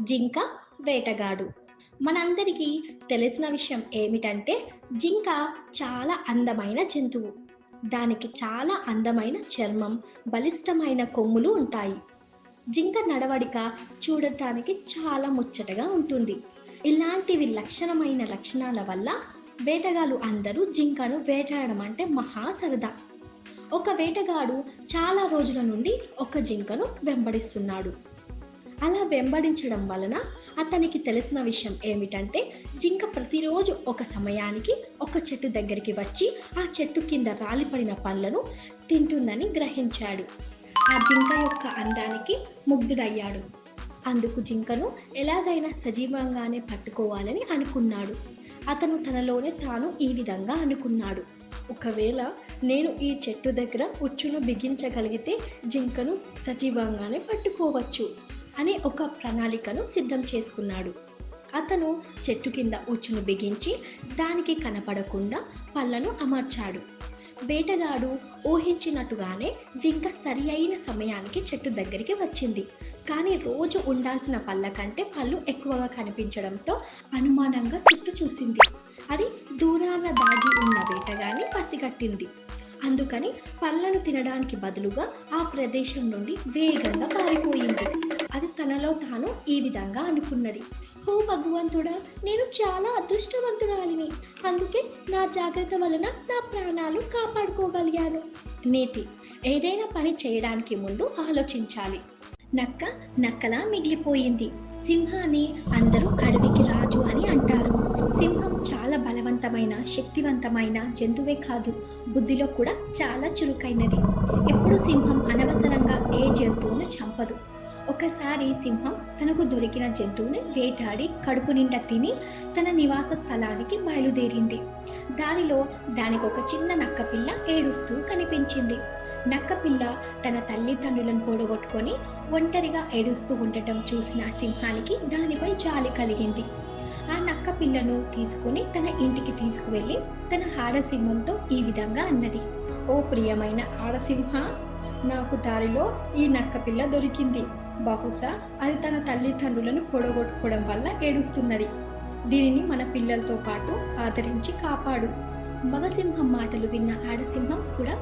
జింక వేటగాడు. మనందరికీ తెలిసిన విషయం ఏమిటంటే జింక చాలా అందమైన జంతువు. దానికి చాలా అందమైన చర్మం బలిష్టమైన కొమ్ములు ఉంటాయి. జింక నడవడిక చూడటానికి చాలా ముచ్చటగా ఉంటుంది. ఇలాంటివి లక్షణమైన లక్షణాల వల్ల వేటగాళ్ళు అందరూ జింకను వేటాడడం అంటే మహా సరదా. ఒక వేటగాడు చాలా రోజుల నుండి ఒక జింకను వెంబడిస్తున్నాడు. అలా వెంబడించడం వలన అతనికి తెలిసిన విషయం ఏమిటంటే జింక ప్రతిరోజు ఒక సమయానికి ఒక చెట్టు దగ్గరికి వచ్చి ఆ చెట్టు కింద రాలిపడిన పళ్ళను తింటుందని గ్రహించాడు. ఆ జింక యొక్క అందానికి ముగ్ధుడయ్యాడు. అందుకు జింకను ఎలాగైనా సజీవంగానే పట్టుకోవాలని అనుకున్నాడు. అతను తనలోనే తాను ఈ విధంగా అనుకున్నాడు. ఒకవేళ నేను ఈ చెట్టు దగ్గర ఉచ్చును బిగించగలిగితే జింకను సజీవంగానే పట్టుకోవచ్చు. అనే ఒక ప్రణాళికను సిద్ధం చేసుకున్నాడు. అతను చెట్టు కింద ఉచ్చును బిగించి దానికి కనపడకుండా పళ్ళను అమర్చాడు. వేటగాడు ఊహించినట్టుగానే జింక సరి అయిన సమయానికి చెట్టు దగ్గరికి వచ్చింది. కానీ రోజు ఉండాల్సిన పళ్ళ కంటే పళ్ళు ఎక్కువగా కనిపించడంతో అనుమానంగా చుట్టూ చూసింది. అది దూరాన దాగి ఉన్న వేటగాన్ని పసిగట్టింది. అందుకని పళ్ళను తినడానికి బదులుగా ఆ ప్రదేశం నుండి వేగంగా పారిపోయింది. అది తనలో తాను ఈ విధంగా అనుకున్నది. ఓ భగవంతుడా నేను చాలా అదృష్టవంతురాలిని. అందుకే నా జాగ్రత్త వలన నా ప్రాణాలు కాపాడుకోగలిగాను. నీతి ఏదైనా పని చేయడానికి ముందు ఆలోచించాలి. నక్క నక్కలా మిగిలిపోయింది. సింహాన్ని అందరూ అడవికి రాజు అని అంటారు. శక్తివంతమైన జంతువే కాదు బుద్ధిలో కూడా చాలా చురుకైనది. ఎప్పుడు సింహం అనవసరంగా ఏ జంతువును చంపదు. ఒకసారి సింహం తనకు దొరికిన జంతువుని వేటాడి కడుపు నిండా తిని తన నివాస స్థలానికి బయలుదేరింది. దారిలో దానికి ఒక చిన్న నక్కపిల్ల ఏడుస్తూ కనిపించింది. నక్కపిల్ల తన తల్లిదండ్రులను పోడగొట్టుకొని ఒంటరిగా ఏడుస్తూ ఉండటం చూసిన సింహానికి దానిపై జాలి కలిగింది. ఆ నక్క పిల్లను తీసుకుని తన ఇంటికి తీసుకువెళ్ళి తన ఆడసింహంతో ఈ విధంగా అన్నది. ఓ ప్రియమైన ఆడసింహ నాకు దారిలో ఈ నక్క పిల్ల దొరికింది. బహుశా అది తన తల్లిదండ్రులను పొడగొట్టుకోవడం వల్ల ఏడుస్తున్నది. దీనిని మన పిల్లలతో పాటు ఆదరించి కాపాడు మగసింహం మాటలు విన్న ఆడసింహం కూడా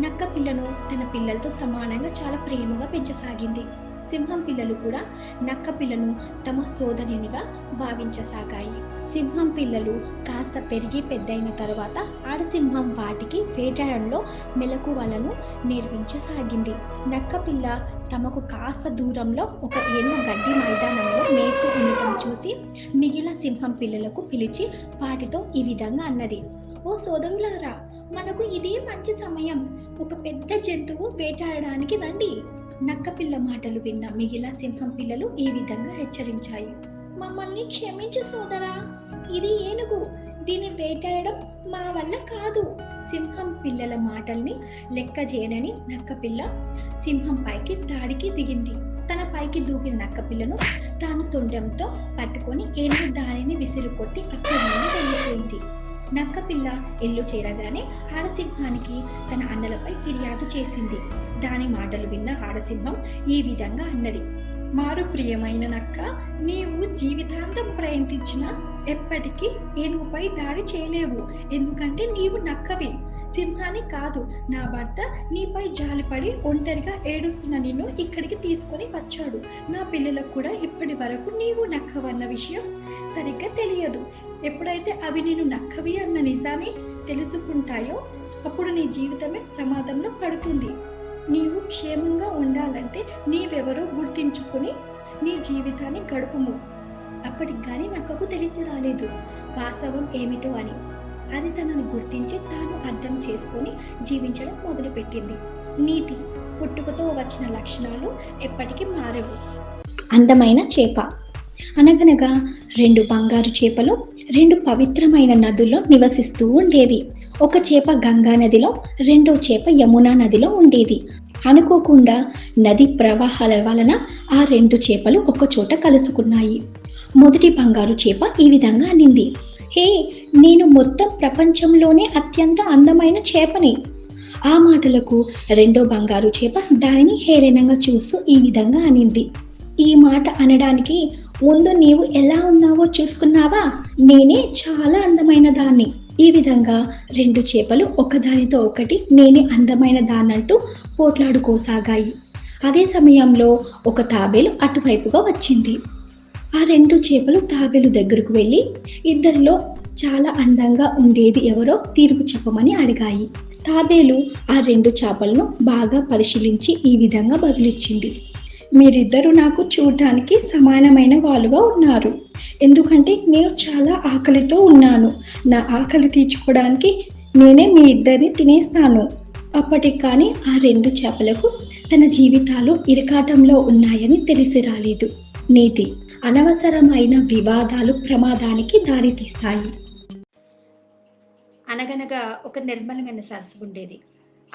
నక్క పిల్లను తన పిల్లలతో సమానంగా చాలా ప్రేమగా పెంచసాగింది. సింహం పిల్లలు కూడా నక్క పిల్లను తమ సోదరినిగా భావించసాగాయి. సింహం పిల్లలు కాస్త పెరిగి పెద్దయిన తర్వాత ఆడసింహం వాటికి వేటాడంలో మెలకువలను నేర్పించసాగింది నక్క పిల్ల తమకు కాస్త దూరంలో ఒక ఏనుగు గడ్డి మైదానంలో మేస్తూ ఉండటం చూసి మిగిలిన సింహం పిల్లలకు పిలిచి వాటితో ఈ విధంగా అన్నది. ఓ సోదరులారా మనకు ఇదే మంచి సమయం. ఒక పెద్ద జంతువు వేటాడడానికి రండి. నక్కపిల్ల మాటలు విన్న మిగిలిన సింహం పిల్లలు ఈ విధంగా హెచ్చరించాయి. మమ్మల్ని క్షమించు సోదరా. ఇది ఏనుగు. దీన్ని వేటాడడం మా వల్ల కాదు. సింహం పిల్లల మాటల్ని లెక్క చేయనని నక్కపిల్ల సింహం పైకి దాడికి దిగింది. తన పైకి దూకిన నక్కపిల్లను తాను తొండంతో పట్టుకొని ఏనుగు దానిని విసిరుకొట్టి అక్కడి నుండి వెళ్ళిపోయింది. నక్కపిల్ల ఇల్లు చేరగానే ఆడసింహానికి తన అన్నలపై ఫిర్యాదు చేసింది. దాని మాటలు విన్న ఆడసింహం ఈ విధంగా అన్నది. మారు ప్రియమైన నక్క నీవు జీవితాంతం ప్రయత్నించినా ఎప్పటికీ ఏనుగుపై దాడి చేయలేవు. ఎందుకంటే నీవు నక్కవి. సింహాన్ని కాదు నా భర్త నీపై జాలిపడి ఒంటరిగా ఏడుస్తున్న నిన్ను ఇక్కడికి తీసుకొని వచ్చాడు. నా పిల్లలకు కూడా ఇప్పటి వరకు నీవు నక్కవన్న విషయం సరిగ్గా తెలియదు. ఎప్పుడైతే అవి నేను నక్కవి అన్న నిజాన్ని తెలుసుకుంటాయో అప్పుడు నీ జీవితమే ప్రమాదంలో పడుతుంది. నీవు క్షేమంగా ఉండాలంటే నీవెవరో గుర్తించుకొని నీ జీవితాన్ని గడుపుము. అప్పటికి కానీ నక్కకు తెలిసి రాలేదు. వాస్తవం ఏమిటో అని. అది తనని గుర్తించి తాను అర్థం చేసుకొని జీవించడం మొదలుపెట్టింది. నీతి పుట్టుకతో వచ్చిన లక్షణాలు ఎప్పటికీ మారవు. అందమైన చేప. అనగనగా రెండు బంగారు చేపలు రెండు పవిత్రమైన నదుల్లో నివసిస్తూ ఉండేవి ఒక చేప గంగా నదిలో రెండో చేప యమునా నదిలో ఉండేది. అనుకోకుండా నది ప్రవాహాల వలన ఆ రెండు చేపలు ఒకచోట కలుసుకున్నాయి. మొదటి బంగారు చేప ఈ విధంగా అనింది. హే నేను మొత్తం ప్రపంచంలోనే అత్యంత అందమైన చేపని. ఆ మాటలకు రెండో బంగారు చేప దానిని హేళనంగా చూస్తూ ఈ విధంగా అనింది. ఈ మాట అనడానికి ముందు నీవు ఎలా ఉన్నావో చూసుకున్నావా? నేనే చాలా అందమైన దాన్ని ఈ విధంగా రెండు చేపలు ఒకదానితో ఒకటి నేనే అందమైన దాన్నంటూ పోట్లాడుకోసాగాయి. అదే సమయంలో ఒక తాబేలు అటువైపుగా వచ్చింది. ఆ రెండు చేపలు తాబేలు దగ్గరకు వెళ్ళి ఇద్దరిలో చాలా అందంగా ఉండేది ఎవరో తీర్పు చెప్పమని అడిగాయి. తాబేలు ఆ రెండు చేపలను బాగా పరిశీలించి ఈ విధంగా బదులిచ్చింది. మీరిద్దరూ నాకు చూడటానికి సమానమైన వాళ్ళుగా ఉన్నారు. ఎందుకంటే నేను చాలా ఆకలితో ఉన్నాను. నా ఆకలి తీర్చుకోవడానికి నేనే మీ ఇద్దరిని తినేస్తాను. అప్పటికి కానీ ఆ రెండు చేపలకు తన జీవితాలు ఇరకాటంలో ఉన్నాయని తెలిసి రాలేదు. నీతి అనవసరమైన వివాదాలు ప్రమాదానికి దారితీస్తాయి. అనగనగా ఒక నిర్మలమైన సరస్సు ఉండేది.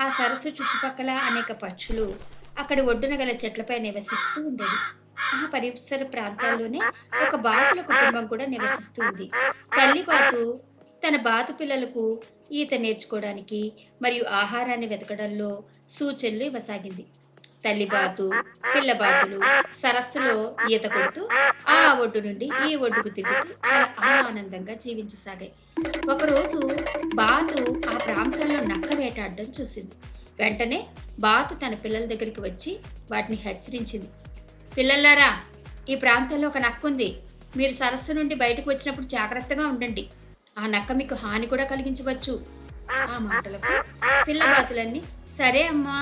ఆ సరస్సు చుట్టుపక్కల అనేక పక్షులు అక్కడ ఒడ్డున గల చెట్లపై నివసిస్తూ ఉండేది. ఆ పరిసర ప్రాంతాల్లోనే ఒక బాతుల కుటుంబం కూడా నివసిస్తూ ఉంది. తల్లి బాతు తన బాతు పిల్లలకు ఈత నేర్చుకోవడానికి మరియు ఆహారాన్ని వెతకడంలో సూచనలు ఇవ్వసాగింది. తల్లి బాతు పిల్ల బాతులు సరస్సులో ఈత కొడుతూ ఆ ఒడ్డు నుండి ఈ ఒడ్డుకు తిరుగుతూ చాలా ఆనందంగా జీవించసాగాయి. ఒకరోజు బాతు ఆ ప్రాంతంలో నక్క వేటాడడం చూసింది. వెంటనే బాతు తన పిల్లల దగ్గరికి వచ్చి వాటిని హెచ్చరించింది. పిల్లలారా ఈ ప్రాంతంలో ఒక నక్క ఉంది. మీరు సరస్సు నుండి బయటకు వచ్చినప్పుడు జాగ్రత్తగా ఉండండి. ఆ నక్క మీకు హాని కూడా కలిగించవచ్చు. ఆ మాటలకు పిల్ల బాతులన్నీ సరే అమ్మా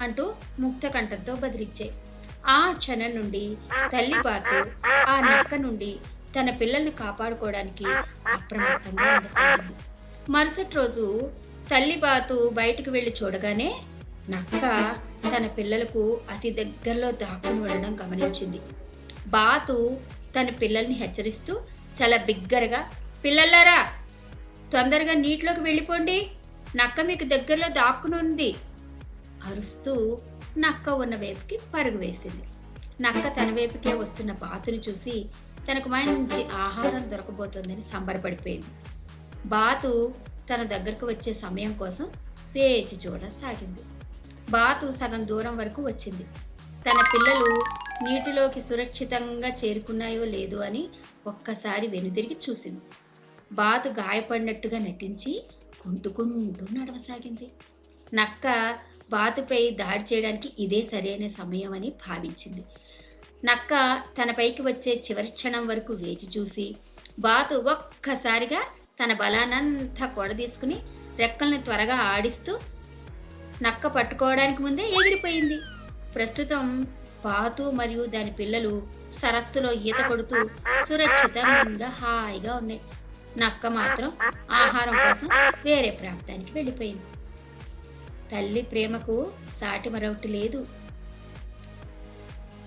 అంటూ ముక్త కంఠంతో బదిలిచ్చాయి. ఆ క్షణం నుండి తల్లి బాతు ఆ నక్క నుండి తన పిల్లల్ని కాపాడుకోవడానికి అప్రమత్తంగా ఉండసాగింది. మరుసటి రోజు తల్లి బాతు బయటకు వెళ్ళి చూడగానే నక్క తన పిల్లలకు అతి దగ్గరలో దాక్కుని ఉండడం గమనించింది. బాతు తన పిల్లల్ని హెచ్చరిస్తూ చాలా బిగ్గరగా పిల్లలారా తొందరగా నీటిలోకి వెళ్ళిపోండి. నక్క మీకు దగ్గరలో దాక్కుని ఉంది. అరుస్తూ నక్క ఉన్న వైపుకి పరుగు వేసింది. నక్క తన వైపుకే వస్తున్న బాతుని చూసి తనకు మంచి ఆహారం దొరకబోతోందని సంబరపడిపోయింది. బాతు తన దగ్గరకు వచ్చే సమయం కోసం వేచి చూడసాగింది బాతు సగం దూరం వరకు వచ్చింది. తన పిల్లలు నీటిలోకి సురక్షితంగా చేరుకున్నాయో లేదో అని ఒక్కసారి వెనుతిరిగి చూసింది. బాతు గాయపడినట్టుగా నటించి కుంటుకుంటూ నడవసాగింది. నక్క బాతుపై దాడి చేయడానికి ఇదే సరైన సమయం అని భావించింది. నక్క తన పైకి వచ్చే చివరి క్షణం వరకు వేచి చూసి బాతు ఒక్కసారిగా తన బలానంతా తీసుకుని రెక్కల్ని త్వరగా ఆడిస్తూ నక్క పట్టుకోవడానికి ముందే ఎగిరిపోయింది. ప్రస్తుతం పాతు మరియు దాని పిల్లలు సరస్సులో ఈత కొడుతూ సురక్షితంగా హాయిగా ఉన్నాయి. నక్క మాత్రం ఆహారం కోసం వేరే ప్రాంతానికి వెళ్ళిపోయింది. తల్లి ప్రేమకు సాటి మరొకటి లేదు.